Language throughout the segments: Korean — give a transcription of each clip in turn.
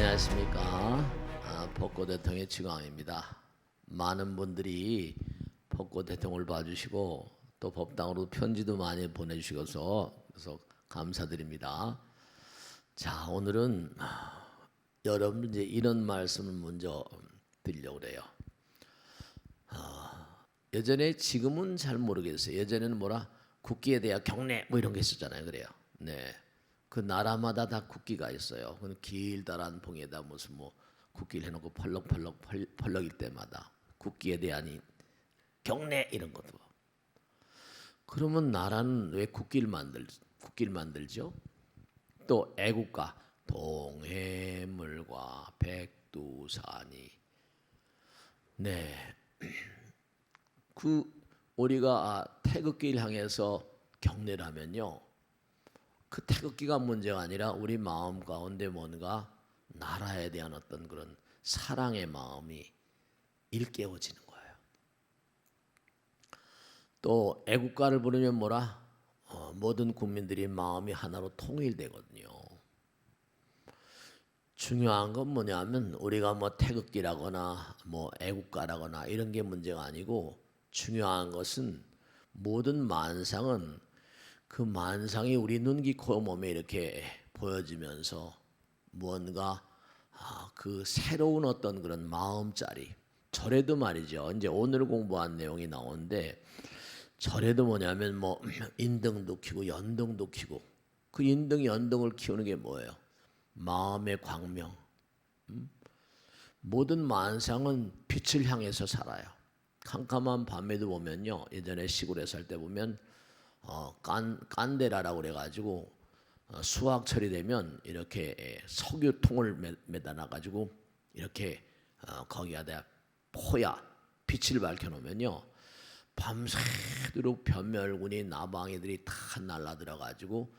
안녕하십니까. 아, 벚꽃 대통의 지광입니다. 많은 분들이 벚꽃 대통을 봐주시고 또 법당으로 편지도 많이 보내주셔서 그래서 감사드립니다. 자 오늘은 아, 여러분 이제 이런 말씀을 먼저 드리려고 그래요. 아, 예전에 지금은 잘 모르겠어요. 예전에는 뭐라 국기에 대한 경례 뭐 이런 게 있었잖아요. 그래요. 네. 그 나라마다 다 국기가 있어요. 그 길다란 봉에다 무슨 뭐 국기를 해놓고 펄럭펄럭 펄- 펄럭일 때마다 국기에 대한 이 경례 이런 것도. 그러면 나라는 왜 국기를 만들 국기를 만들죠? 또 애국가 동해물과 백두산이 네. 그 우리가 아, 태극기를 향해서 경례를 하면요. 그 태극기가 문제가 아니라 우리 마음 가운데 뭔가 나라에 대한 어떤 그런 사랑의 마음이 일깨워지는 거예요. 또 애국가를 부르면 뭐라 어, 모든 국민들이 마음이 하나로 통일되거든요. 중요한 건 뭐냐면 우리가 뭐 태극기라거나 뭐 애국가라거나 이런 게 문제가 아니고 중요한 것은 모든 만상은 그 만상이 우리 눈기 코 몸에 이렇게 보여지면서 뭔가 아, 그 새로운 어떤 그런 마음자리 절에도 말이죠. 이제 오늘 공부한 내용이 나오는데 절에도 뭐냐면 뭐 인등도 키고 연등도 키고 그 인등 연등을 키우는 게 뭐예요? 마음의 광명. 음? 모든 만상은 빛을 향해서 살아요. 캄캄한 밤에도 보면요. 예전에 시골에 살 때 보면 어, 깐 깐데라라고 그래가지고 어, 수확철이 되면 이렇게 예, 석유통을 매, 매달아 가지고 이렇게 어, 거기에다 포야 빛을 밝혀놓으면요 밤새도록 변멸군이 나방이들이 다 날라들어 가지고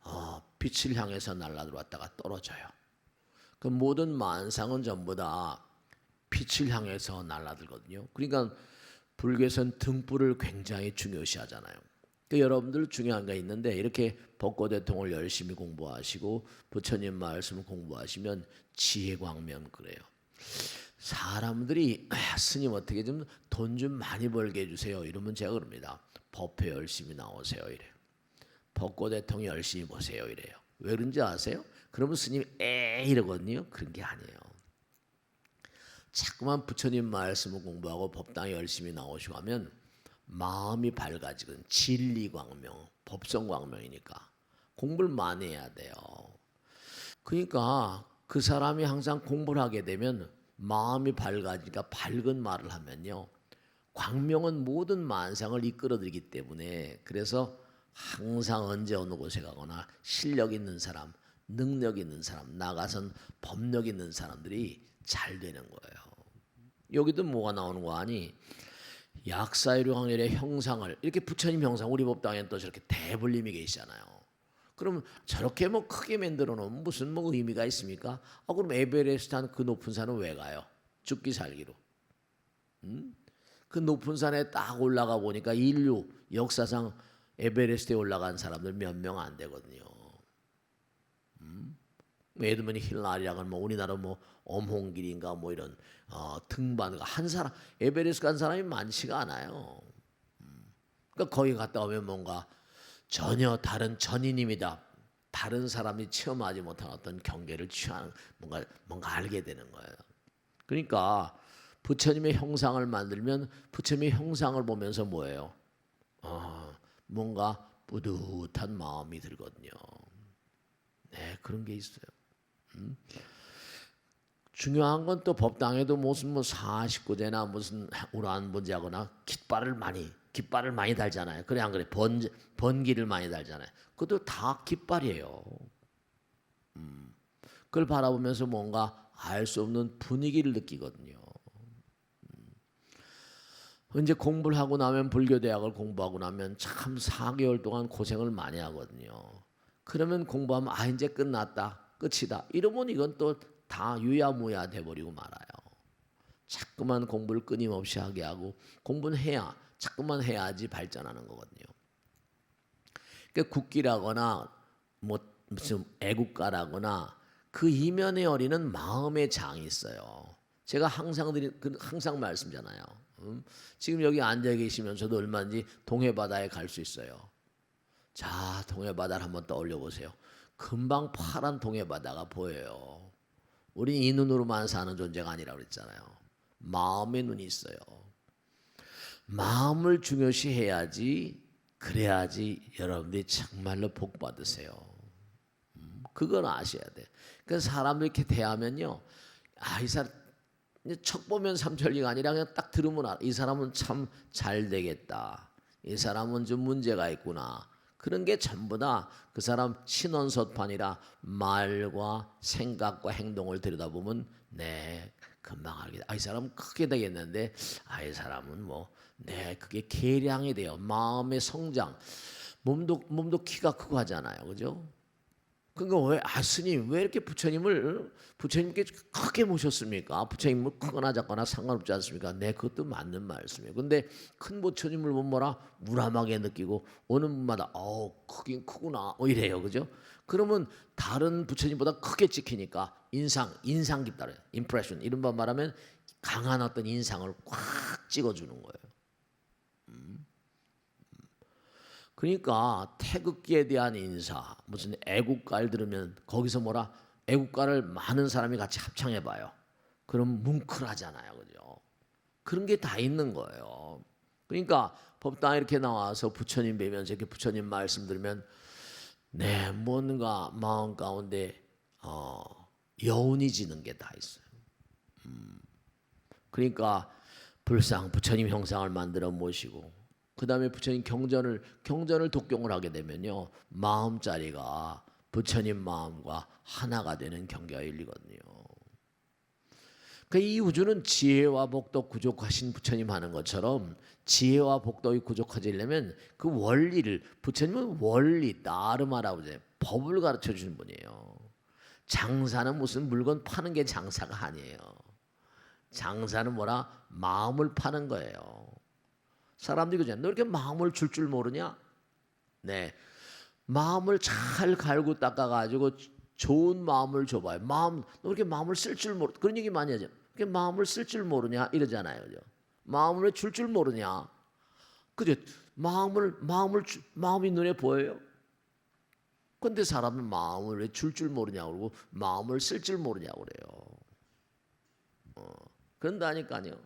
어, 빛을 향해서 날라들어왔다가 떨어져요. 그 모든 만상은 전부 다 빛을 향해서 날라들거든요. 그러니까 불교에서는 등불을 굉장히 중요시하잖아요. 그 여러분들 중요한 게 있는데 이렇게 벚꽃 대통을 열심히 공부하시고 부처님 말씀을 공부하시면 지혜 광명 그래요. 사람들이 아, 스님 어떻게 좀 돈 좀 많이 벌게 해주세요. 이러면 제가 그럽니다. 법회 열심히 나오세요. 이래요. 벚꽃 대통 열심히 보세요. 이래요. 왜 그런지 아세요? 그러면 스님이 에 이러거든요. 그런 게 아니에요. 자꾸만 부처님 말씀을 공부하고 법당에 열심히 나오시고 하면 마음이 밝아지건 진리 광명, 법성 광명이니까 공부를 많이 해야 돼요. 그러니까 그 사람이 항상 공부를 하게 되면 마음이 밝아지니까 밝은 말을 하면요. 광명은 모든 만상을 이끌어들이기 때문에 그래서 항상 언제 어느 곳에 가거나 실력 있는 사람, 능력 있는 사람, 나가선 법력 있는 사람들이 잘 되는 거예요. 여기도 뭐가 나오는 거 아니? 약사유령 항일의 형상을 이렇게 부처님 형상 우리 법당에 또 저렇게 대불림이 계시잖아요. 그럼 저렇게 뭐 크게 만들어 놓으면 무슨 뭐 의미가 있습니까? 아 그럼 에베레스트 한 그 높은 산은 왜 가요? 죽기 살기로. 음? 그 높은 산에 딱 올라가 보니까 인류 역사상 에베레스트에 올라간 사람들 몇 명 안 되거든요. 음? 에드먼이 힐라리라는 뭐 우리나라 뭐 엄홍길인가 뭐 이런 어, 등반 한 사람 에베레스트 간 사람이 많지가 않아요. 음. 그러니까 거기 갔다 오면 뭔가 전혀 다른 전인입니다. 다른 사람이 체험하지 못한 어떤 경계를 취하는 뭔가 뭔가 알게 되는 거예요. 그러니까 부처님의 형상을 만들면 부처님의 형상을 보면서 뭐예요? 어, 뭔가 뿌듯한 마음이 들거든요. 네, 그런 게 있어요. 음? 중요한 건 또 법당에도 무슨 뭐 49제나 무슨 우란 번제하거나 깃발을 많이 깃발을 많이 달잖아요. 그래 안 그래? 번 번기를 많이 달잖아요. 그것도 다 깃발이에요. 음. 그걸 바라보면서 뭔가 알 수 없는 분위기를 느끼거든요. 음. 이제 공부를 하고 나면 불교 대학을 공부하고 나면 참 4개월 동안 고생을 많이 하거든요. 그러면 공부하면 아 이제 끝났다. 끝이다. 이러면 이건 또 다 유야무야 돼버리고 말아요. 자꾸만 공부를 끊임없이 하게 하고 공부는 해야 자꾸만 해야지 발전하는 거거든요. 그러니까 국기라거나 뭐 무슨 애국가라거나 그 이면에 어리는 마음의 장이 있어요. 제가 항상 드리, 그 항상 말씀잖아요. 음? 지금 여기 앉아 계시면서도 얼마든지 동해 바다에 갈 수 있어요. 자, 동해 바다를 한번 떠올려 보세요. 금방 파란 동해 바다가 보여요. 우린 이 눈으로만 사는 존재가 아니라 그랬잖아요. 마음의 눈이 있어요. 마음을 중요시 해야지 그래야지 여러분들이 정말로 복 받으세요. 음, 그건 아셔야 돼. 그 사람들 이렇게 대하면요, 아 이 사람 척 보면 삼천리가 아니라 그냥 딱 들으면 알아. 이 사람은 참 잘 되겠다. 이 사람은 좀 문제가 있구나. 그런 게 전부 다 그 사람 신원서판이라 말과 생각과 행동을 들여다보면 네 금방 알게 돼. 아이 사람 크게 되겠는데 아이 사람은 뭐네 그게 계량이 돼요. 마음의 성장. 몸도 몸도 키가 크고 하잖아요. 그죠? 그러니까 왜, 아, 스님, 왜 이렇게 부처님을, 부처님께 크게 모셨습니까? 부처님을 크거나 작거나 상관없지 않습니까? 네, 그것도 맞는 말씀이에요. 근데 큰 부처님을 보면 뭐라? 무람하게 느끼고, 오는 분마다, 어 크긴 크구나. 뭐 이래요. 그죠? 그러면 다른 부처님보다 크게 찍히니까 인상, 인상 깊다. 그래요. 임프레션. 말 말하면 강한 어떤 인상을 꽉 찍어주는 거예요. 그러니까 태극기에 대한 인사 무슨 애국가를 들으면 거기서 뭐라 애국가를 많은 사람이 같이 합창해 봐요. 그럼 뭉클하잖아요. 그죠? 그런 게 다 있는 거예요. 그러니까 법당에 이렇게 나와서 부처님 뵈면서 이렇게 부처님 말씀 들으면 네, 뭔가 마음 가운데 어, 여운이 지는 게 다 있어요. 음. 그러니까 불상 부처님 형상을 만들어 모시고 그 다음에 부처님 경전을 경전을 독경을 하게 되면요 마음 자리가 부처님 마음과 하나가 되는 경계가 열리거든요. 그 이 우주는 지혜와 복도 구족하신 부처님 하는 것처럼 지혜와 복도의 구족하지려면 그 원리를 부처님은 원리 나름하라고 이제 법을 가르쳐 주는 분이에요. 장사는 무슨 물건 파는 게 장사가 아니에요. 장사는 뭐라 마음을 파는 거예요. 사람들이 그러잖아요. 너 이렇게 마음을 줄줄 모르냐? 네. 마음을 잘 갈고 닦아가지고 좋은 마음을 줘봐요. 마음, 너 이렇게 마음을 쓸 줄 모르, 그런 얘기 많이 하죠. 이렇게 마음을 쓸 줄 모르냐? 이러잖아요. 그죠? 마음을 줄 줄 모르냐? 그죠? 마음을, 마음을, 주, 마음이 눈에 보여요? 근데 사람은 마음을 왜 줄 줄 모르냐고 그러고 마음을 쓸 줄 모르냐고 그래요. 어, 그런다니까요.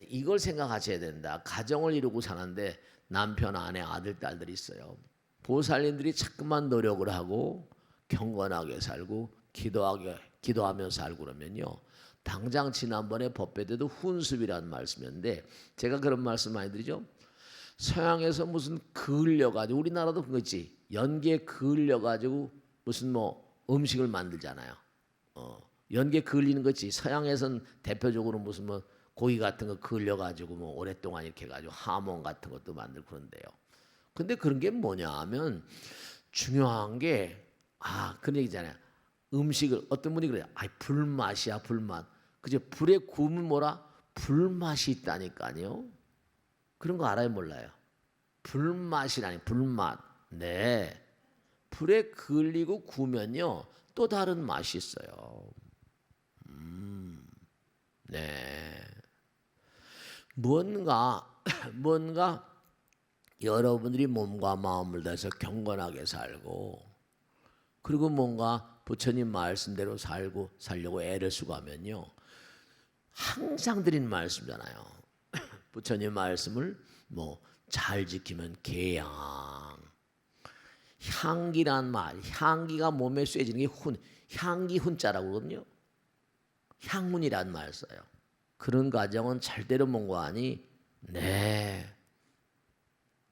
이걸 생각하셔야 된다. 가정을 이루고 사는데 남편, 아내, 아들, 딸들이 있어요. 보살님들이 자꾸만 노력을 하고 경건하게 살고 기도하게 기도하며 살고 그러면요. 당장 지난번에 법회 때도 훈습이라는 말씀이었는데 제가 그런 말씀 많이 드리죠. 서양에서 무슨 그을려 가지고 우리나라도 그거 있지. 연기에 그을려 가지고 무슨 뭐 음식을 만들잖아요. 어. 연기에 그을리는 거지. 서양에선 대표적으로 무슨 뭐 고기 같은 거 그을려 가지고 뭐 오랫동안 이렇게 해 가지고 하몬 같은 것도 만들고 그런데요. 근데 그런 게 뭐냐 하면 중요한 게 아, 그런 얘기잖아요. 음식을 어떤 분이 그래요. 아, 불맛이야, 불맛. 그죠? 불에 구우면 뭐라? 불맛이 있다니까요. 그런 거 알아요, 몰라요? 불맛이라니, 불맛. 네. 불에 그을리고 구우면요. 또 다른 맛이 있어요. 음. 네. 뭔가 뭔가 여러분들이 몸과 마음을 다해서 경건하게 살고 그리고 뭔가 부처님 말씀대로 살고 살려고 애를 쓰고 하면요 항상 드린 말씀잖아요. 부처님 말씀을 뭐 잘 지키면 개양 향기란 말 향기가 몸에 쐬지는 게 훈 향기 훈자라고 그러거든요. 향훈이란 말 써요 그런 가정은 절대로 뭔가 아니 네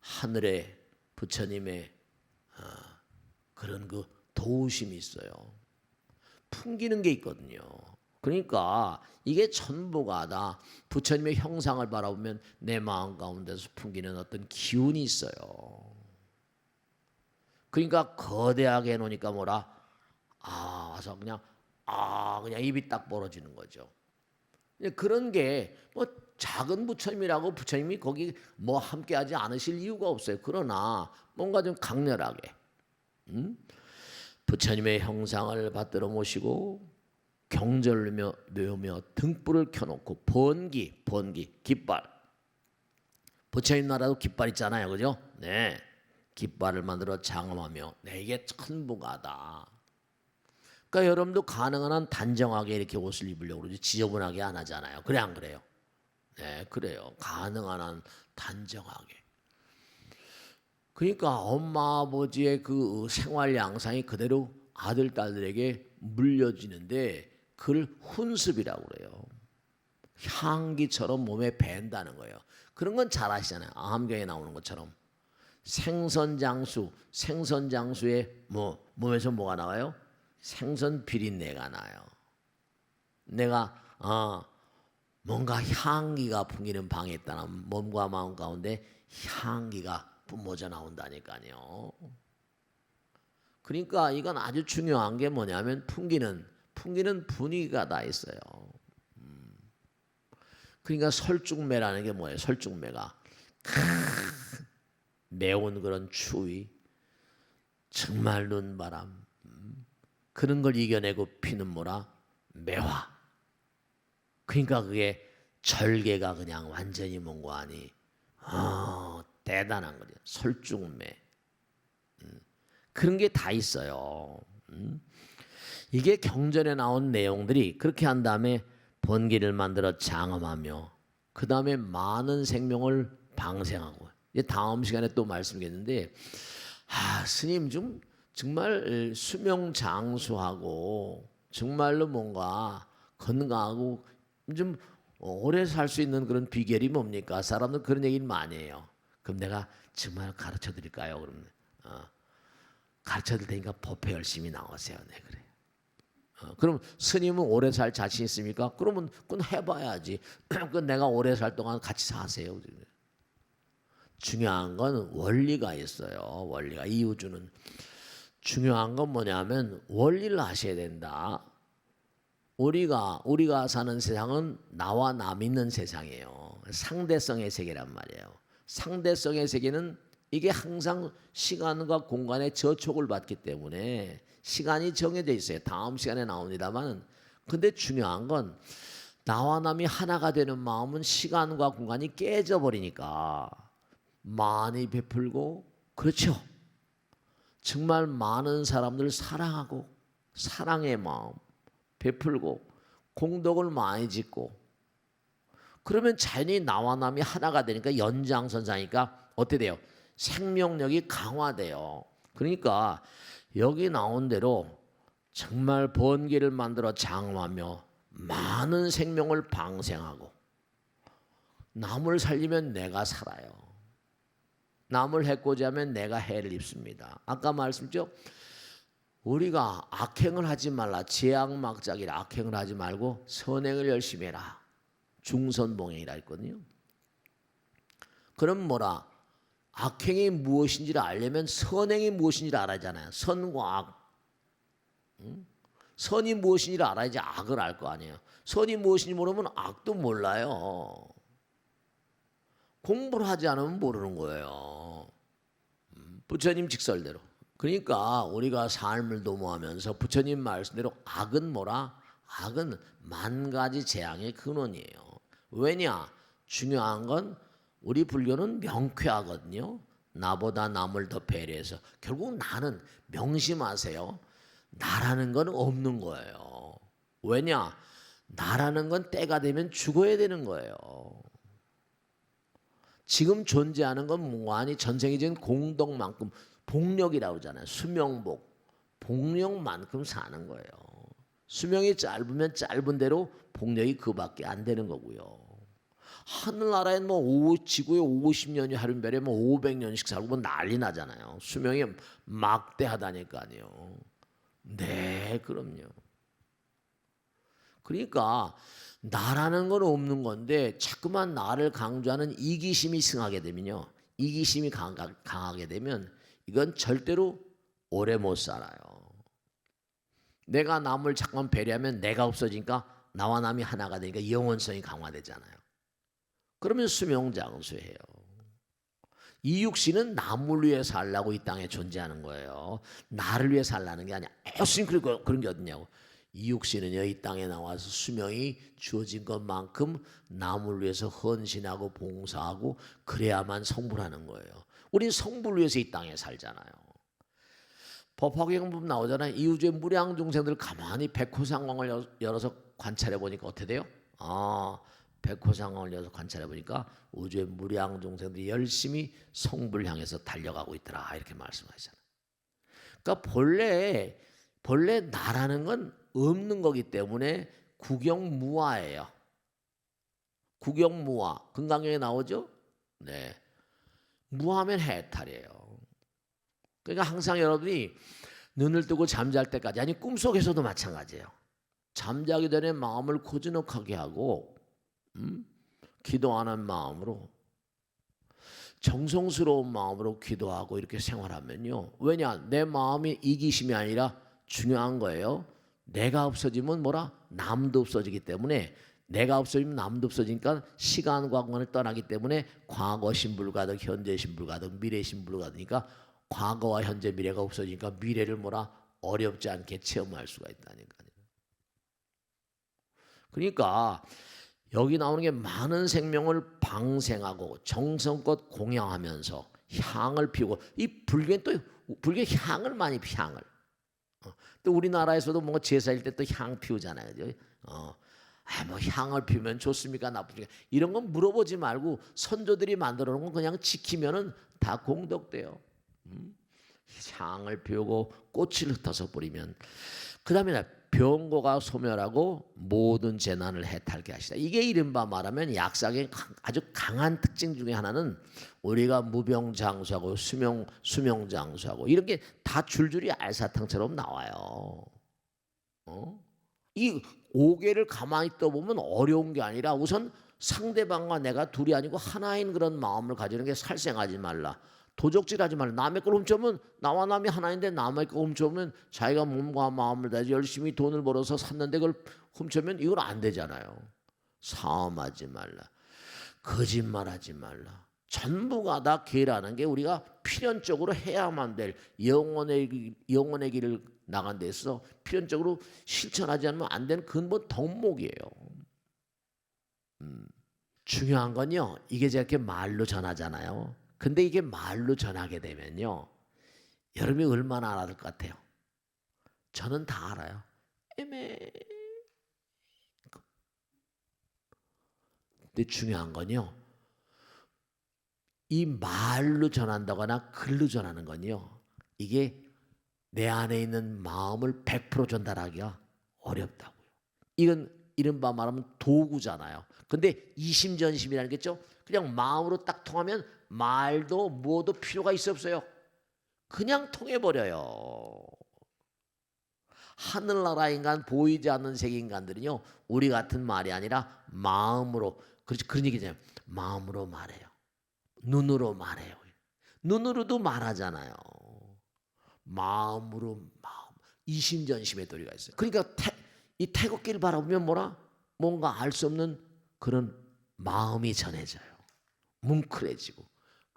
하늘에 부처님의 어, 그런 그 도우심이 있어요. 풍기는 게 있거든요. 그러니까 이게 전부가 다 부처님의 형상을 바라보면 내 마음 가운데서 풍기는 어떤 기운이 있어요. 그러니까 거대하게 해놓으니까 뭐라 아 와서 그냥 아 그냥 입이 딱 벌어지는 거죠. 그런 게 뭐 작은 부처님이라고 부처님이 거기 뭐 함께하지 않으실 이유가 없어요. 그러나 뭔가 좀 강렬하게 음? 부처님의 형상을 받들어 모시고 경절며 묘며 등불을 켜놓고 번기 번기 깃발. 부처님 나라도 깃발 있잖아요. 그죠? 네. 깃발을 만들어 장엄하며 내게 천부가다 그러니까 여러분도 가능한 한 단정하게 이렇게 옷을 입으려고 그러지 지저분하게 안 하잖아요 그래 안 그래요 네 그래요 가능한 한 단정하게 그러니까 엄마 아버지의 그 생활 양상이 그대로 아들 딸들에게 물려지는데 그걸 훈습이라고 그래요. 향기처럼 몸에 밴다는 거예요. 그런 건 잘 아시잖아요. 암경에 나오는 것처럼 생선장수, 생선장수에 뭐 몸에서 뭐가 나와요? 생선 비린내가 나요. 내가 어, 뭔가 향기가 풍기는 방에 있다는 몸과 마음 가운데 향기가 뿜어져 나온다니까요. 그러니까 이건 아주 중요한 게 뭐냐면 풍기는 풍기는 분위기가 다 있어요. 음. 그러니까 설중매라는 게 뭐예요? 설중매가 매운 그런 추위, 정말 눈바람 음. 그런 걸 이겨내고 피는 뭐라 매화. 그러니까 그게 절개가 그냥 완전히 뭔고 아니 어, 대단한 거죠. 설중매. 음. 그런 게 다 있어요. 음. 이게 경전에 나온 내용들이 그렇게 한 다음에 번기를 만들어 장엄하며 그 다음에 많은 생명을 방생하고 다음 시간에 또 말씀드리겠는데 아 스님 좀 정말 수명 장수하고 정말로 뭔가 건강하고 좀 오래 살 수 있는 그런 비결이 뭡니까? 사람들 그런 얘기를 많이 해요. 그럼 내가 정말 가르쳐 드릴까요? 그러면 어, 가르쳐 드릴 테니까 법회 열심히 나오세요. 네 그래. 어, 그럼 스님은 오래 살 자신 있습니까? 그러면 그건 해봐야지. 그 내가 오래 살 동안 같이 사세요. 중요한 건 원리가 있어요. 원리가 이 우주는 중요한 건 뭐냐면 원리를 아셔야 된다. 우리가 우리가 사는 세상은 나와 남 있는 세상이에요. 상대성의 세계란 말이에요. 상대성의 세계는 이게 항상 시간과 공간의 저촉을 받기 때문에 시간이 정해져 있어요. 다음 시간에 나옵니다만 근데 중요한 건 나와 남이 하나가 되는 마음은 시간과 공간이 깨져 버리니까 많이 베풀고 그렇죠. 정말 많은 사람들 사랑하고 사랑의 마음 베풀고 공덕을 많이 짓고 그러면 자연히 나와 남이 하나가 되니까 연장선상이니까 어떻게 돼요? 생명력이 강화돼요. 그러니까 여기 나온 대로 정말 번개를 만들어 장엄하며 많은 생명을 방생하고 남을 살리면 내가 살아요. 남을 해코지 하면 내가 해를 입습니다. 아까 말씀죠? 우리가 악행을 하지 말라. 제약막작이라 악행을 하지 말고 선행을 열심히 해라. 중선봉행이라 했거든요. 그럼 뭐라? 악행이 무엇인지를 알려면 선행이 무엇인지를 알아야잖아요. 선과 악. 응? 선이 무엇인지를 알아야지 악을 알 거 아니에요. 선이 무엇인지 모르면 악도 몰라요. 공부를 하지 않으면 모르는 거예요. 음, 부처님 직설대로. 그러니까 우리가 삶을 도모하면서 부처님 말씀대로 악은 뭐라? 악은 만 가지 재앙의 근원이에요. 왜냐? 중요한 건 우리 불교는 명쾌하거든요. 나보다 남을 더 배려해서 결국 나는 명심하세요. 나라는 건 없는 거예요. 왜냐? 나라는 건 때가 되면 죽어야 되는 거예요. 지금 존재하는 건 무한히 전생이진 공덕만큼 복력이라고 하잖아요. 수명복. 복력만큼 사는 거예요. 수명이 짧으면 짧은 대로 복력이 그밖에 안 되는 거고요. 하늘나라엔 뭐 오, 지구에 50년이 하루별에 뭐 500년씩 살고 뭐 난리 나잖아요. 수명이 막대하다니까요. 네, 그럼요. 그러니까 나라는 건 없는 건데 자꾸만 나를 강조하는 이기심이 승하게 되면요. 이기심이 강하게 되면 이건 절대로 오래 못 살아요. 내가 남을 잠깐 배려하면 내가 없어지니까 나와 남이 하나가 되니까 영원성이 강화되잖아요. 그러면 수명장수해요. 이 육신은 남을 위해 살라고 이 땅에 존재하는 거예요. 나를 위해 살라는 게 아니야. 그런 그런 게 어딨냐고. 이 육신은요 이 땅에 나와서 수명이 주어진 것만큼 남을 위해서 헌신하고 봉사하고 그래야만 성불하는 거예요. 우린 성불 위해서 이 땅에 살잖아요. 법화경 보면 나오잖아요. 이 우주의 무량 중생들 가만히 백호상광을 여- 열어서 관찰해 보니까 어떻게 돼요? 아, 백호상광을 열어서 관찰해 보니까 우주의 무량 중생들이 열심히 성불 향해서 달려가고 있더라 이렇게 말씀하시잖아요. 그러니까 본래 본래 나라는 건 없는 거기 때문에 구경무화예요. 구경무화 금강경에 나오죠? 네, 무하면 해탈이에요. 그러니까 항상 여러분이 눈을 뜨고 잠잘 때까지 아니 꿈속에서도 마찬가지예요. 잠자기 전에 마음을 고즈넉하게 하고 음? 기도하는 마음으로 정성스러운 마음으로 기도하고 이렇게 생활하면요. 왜냐? 내 마음이 이기심이 아니라 중요한 거예요. 내가 없어지면 뭐라? 남도 없어지기 때문에 내가 없어지면 남도 없어지니까 시간과 공간을 떠나기 때문에 과거 신불가득 현재 신불가득 미래 신불가득이니까 과거와 현재 미래가 없어지니까 미래를 뭐라 어렵지 않게 체험할 수가 있다니까요. 그러니까 여기 나오는 게 많은 생명을 방생하고 정성껏 공양하면서 향을 피우고 이 불교는 또 불교 향을 많이 피 향을 어, 또 우리나라에서도 뭔가 제사일 때 또 향 피우잖아요. 어. 아, 뭐 향을 피우면 좋습니까? 나쁘니까 이런 건 물어보지 말고 선조들이 만들어 놓은 건 그냥 지키면은 다 공덕돼요. 음? 향을 피우고 꽃을 흩어서 뿌리면 그다음에 병고가 소멸하고 모든 재난을 해탈케 하시다. 이게 이른바 말하면 약삭의 강- 아주 강한 특징 중에 하나는 우리가 무병장수하고 수명 수명장수하고 이런 게다 줄줄이 알사탕처럼 나와요. 어? 이 오개를 가만히 떠보면 어려운 게 아니라 우선 상대방과 내가 둘이 아니고 하나인 그런 마음을 가지는 게 살생하지 말라. 도적질하지 말라. 남의 걸 훔쳐면 나와 남이 하나인데 남의 걸 훔쳐면 자기가 몸과 마음을 다해서 열심히 돈을 벌어서 샀는데 그걸 훔쳐면 이건 안 되잖아요. 사음하지 말라. 거짓말하지 말라. 전부가 다 계라는 게 우리가 필연적으로 해야만 될 영혼의 길- 영혼의 길을 나간 데서 필연적으로 실천하지 않으면 안 되는 근본 덕목이에요. 음, 중요한 건요. 이게 저렇게 말로 전하잖아요. 근데 이게 말로 전하게 되면요. 여러분이 얼마나 알아들 것 같아요? 저는 다 알아요. 애매. 근데 중요한 건요. 이 말로 전한다거나 글로 전하는 건요. 이게 내 안에 있는 마음을 100% 전달하기가 어렵다고요. 이건 이른바 말하면 도구잖아요. 근데 이심전심이라는 게죠. 그냥 마음으로 딱 통하면 말도 뭐도 필요가 있어 없어요. 그냥 통해 버려요. 하늘나라 인간 보이지 않는 세계 인간들은요. 우리 같은 말이 아니라 마음으로 그렇지 그런 얘기잖아요. 마음으로 말해요. 눈으로 말해요. 눈으로도 말하잖아요. 마음으로 마음 이심전심의 도리가 있어요. 그러니까 태, 이 태극기를 바라보면 뭐라 뭔가 알 수 없는 그런 마음이 전해져요. 뭉클해지고.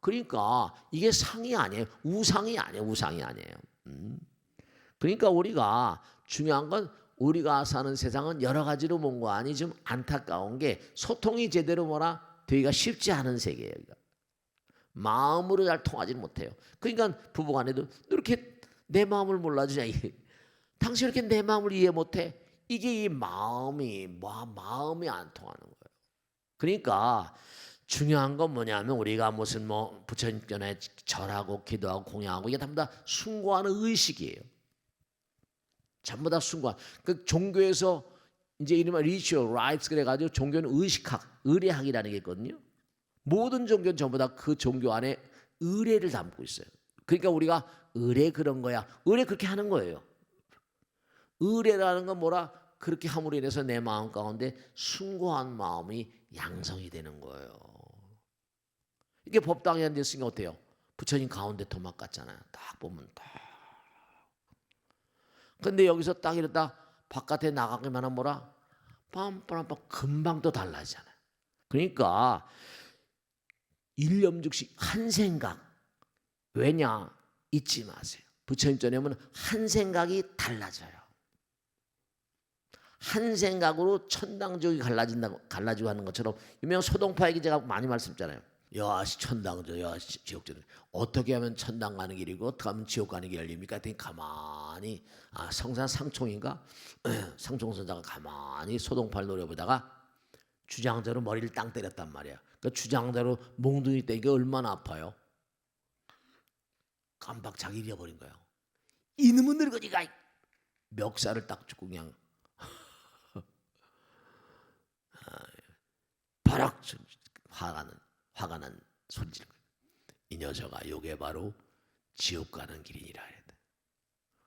그러니까 이게 상이 아니에요. 우상이 아니에요. 우상이 아니에요. 음. 그러니까 우리가 중요한 건 우리가 사는 세상은 여러 가지로 뭔가 아니 좀 안타까운 게 소통이 제대로 뭐라 되기가 쉽지 않은 세계예요. 마음으로 잘 통하지 못해요. 그러니까 부부 간에도 너 이렇게 내 마음을 몰라주냐? 당신 이렇게 내 마음을 이해 못해? 이게 이 마음이 뭐 마음이 안 통하는 거예요. 그러니까 중요한 건 뭐냐면 우리가 무슨 뭐 부처님께 절하고 기도하고 공양하고 이게 전부 다 숭고하는 의식이에요. 전부 다 숭고한. 그 종교에서 이제 이른바 리추얼 라이츠 그래 가지고 종교는 의식학, 의례학이라는 게 있거든요. 모든 종교는 전부 다 그 종교 안에 의례를 담고 있어요. 그러니까 우리가 의례 그런 거야. 의례 그렇게 하는 거예요. 의례라는 건 뭐라? 그렇게 함으로 인해서 내 마음 가운데 숭고한 마음이 양성이 되는 거예요. 이게 법당에 앉았으니 어때요? 부처님 가운데 토막 같잖아요. 딱 보면 딱. 근데 여기서 딱 이러다 바깥에 나가기만 하면 뭐라? 빰빰빰 금방 또 달라지잖아요. 그러니까 일념 즉시 한 생각. 왜냐? 잊지 마세요. 부처님 전에면 한 생각이 달라져요. 한 생각으로 천당적이 갈라진다고 갈라지고 하는 것처럼 유명 소동파에게 제가 많이 말씀드렸잖아요. 여시 천당저 여시 지옥저 어떻게 하면 천당 가는 길이고 어떻게 하면 지옥 가는 길이 열립니까? 했더니 가만히 아 성산 상총인가 상총선자가 가만히 소동파를 노려보다가 주장대로 머리를 땅 때렸단 말이야. 그 주장대로 몽둥이 때리기 얼마나 아파요. 깜박 자기 잃어버린 거예요. 이놈은 늙은이가 멱살을 딱 죽고 그냥 바락 소- 화가 난 화가 난 손질. 이 녀석아 요게 바로 지옥 가는 길이니라 했다.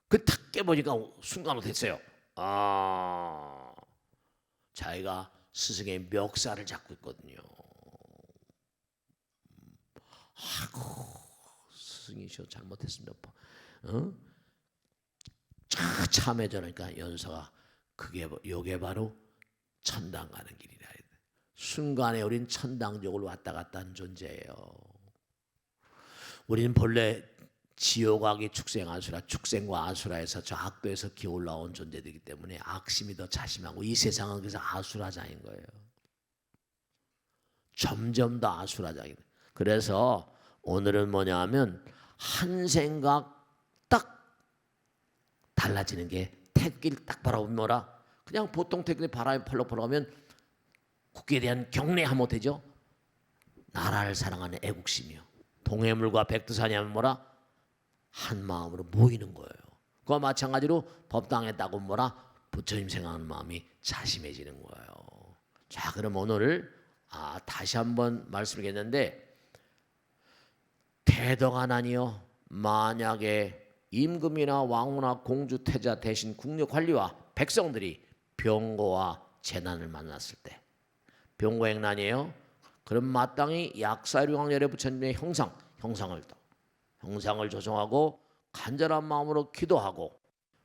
그탁 깨보니까 순간으로 됐어요. 아 자기가 스승의 멱살을 잡고 있거든요. 아고 스승이셔 잘못했습니다. 어? 차 참해져니까 연서가 그게 뭐- 요게 바로 천당 가는 길이라. 순간에 우린 천당적으로 왔다 갔다 하는 존재예요. 우리는 본래 지옥악이 축생 아수라, 축생과 아수라에서 저 악도에서 기올라온 존재들이기 때문에 악심이 더 자심하고 이 세상은 그래서 아수라장인 거예요. 점점 더 아수라장이 돼. 그래서 오늘은 뭐냐 하면 한 생각 딱 달라지는 게 태극기를 딱 바라보면 뭐라? 그냥 보통 태극기 바람이 펄럭펄럭 하면 국기에 대한 경례 하면 못되죠? 나라를 사랑하는 애국심이요. 동해물과 백두산이 하면 뭐라? 한 마음으로 모이는 거예요. 그와 마찬가지로 법당에 따고 뭐라? 부처님 생각하는 마음이 자심해지는 거예요. 자 그럼 오늘 아, 다시 한번 말씀드리겠는데 대덕하나니요 만약에 임금이나 왕후나 공주 태자 대신 국력 관리와 백성들이 병고와 재난을 만났을 때 병고행난이에요. 그럼 마땅히 약사류광열의 부처님의 형상 형상을 또 형상을 조성하고 간절한 마음으로 기도하고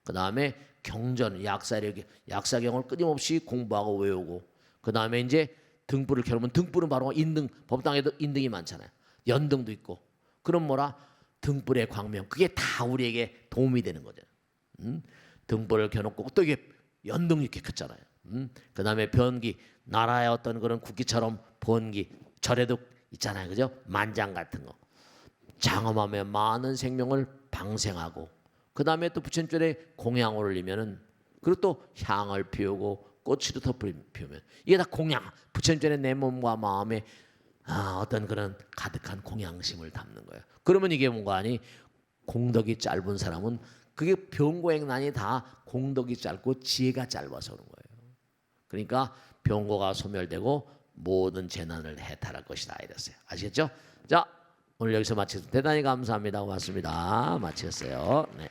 그 다음에 경전 약사력 약사경을 끊임없이 공부하고 외우고 그 다음에 이제 등불을 켜놓으면 등불은 바로 인등 법당에도 인등이 많잖아요. 연등도 있고 그럼 뭐라 등불의 광명 그게 다 우리에게 도움이 되는 거잖아요. 음? 등불을 켜놓고 또 이게 연등 이렇게 켰잖아요. 음? 그 다음에 변기 나라의 어떤 그런 국기처럼 번기 절에도 있잖아요, 그죠? 만장 같은 거 장엄하며 많은 생명을 방생하고 그 다음에 또 부처님전에 공양을 올리면은 그리고 또 향을 피우고 꽃으로 피우면 이게 다 공양 부처님전에 내 몸과 마음에 아, 어떤 그런 가득한 공양심을 담는 거예요. 그러면 이게 뭔가 아니 공덕이 짧은 사람은 그게 병고행난이 다 공덕이 짧고 지혜가 짧아서 그런 거예요. 그러니까 병고가 소멸되고 모든 재난을 해탈할 것이다 이랬어요. 아시겠죠? 자 오늘 여기서 마치겠습니다. 대단히 감사합니다. 고맙습니다. 마치겠어요. 네.